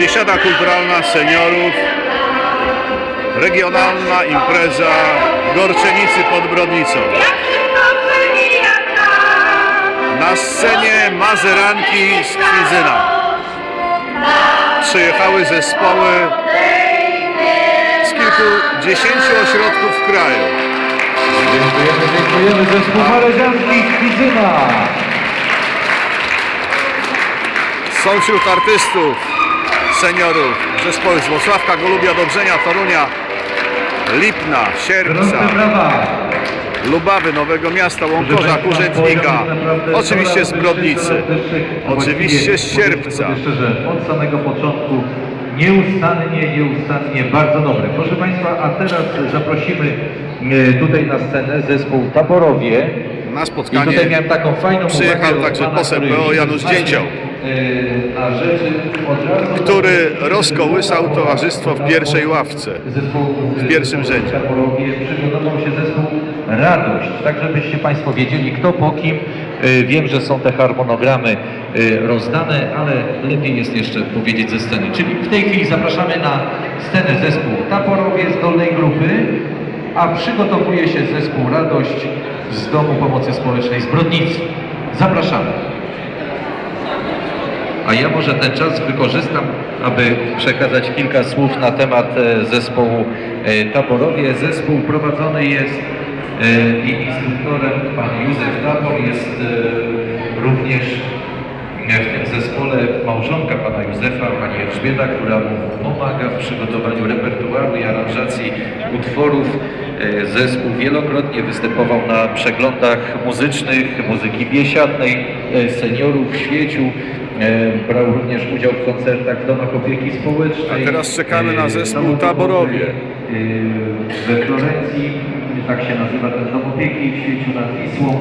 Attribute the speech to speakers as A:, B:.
A: Biesiada kulturalna seniorów, regionalna impreza Gorczenicy pod Brodnicą. Na scenie mazeranki z Kwidzyna. Przyjechały zespoły z kilkudziesięciu ośrodków w kraju.
B: Dziękujemy, dziękujemy zespół Mareżanki Kwidzyna.
A: Są wśród artystów, seniorów, zespoły z Włocławka, Golubia, Dobrzenia, Torunia, Lipna, Sierpca. Lubawy, Nowego Miasta, Łąkorza, Kurzętnika, oczywiście z Brodnicy, oczywiście z Sierpca.
B: Od samego początku nieustannie, nieustannie bardzo dobre. Proszę Państwa, a teraz zaprosimy e, tutaj na scenę zespół Taborowie.
A: Na
B: I
A: spotkanie
B: tutaj miałem taką fajną
A: przyjechał
B: uwagę
A: także poseł PO Janusz Dzięcioł.
B: Na rzeczy od razu
A: który rozkołysał towarzystwo w pierwszej ławce. W pierwszym rzędzie.
B: Taborowie przygotował się zespół Radość, tak żebyście Państwo wiedzieli kto po kim. Y, Wiem, że są te harmonogramy y, rozdane, ale lepiej jest jeszcze powiedzieć ze sceny. Czyli w tej chwili zapraszamy na scenę zespół Taborowie z dolnej grupy, a przygotowuje się zespół Radość z Domu Pomocy Społecznej z Brodnicy. Zapraszamy. A ja może ten czas wykorzystam, aby przekazać kilka słów na temat e, zespołu e, Taborowie. Zespół prowadzony jest e, i instruktorem pan Józef Tabor, jest również w tym zespole małżonka pana Józefa, pani Elżbieta, która mu pomaga w przygotowaniu repertuaru i aranżacji utworów. Zespół wielokrotnie występował na przeglądach muzycznych, muzyki biesiadnej, seniorów w Świeciu. E, Brał również udział w koncertach w domach opieki społecznej.
A: A teraz czekamy na
B: E,
A: zespół Taborowie.
B: e, We Florencji, tak się nazywa ten dom opieki w Świeciu nad Wisłą.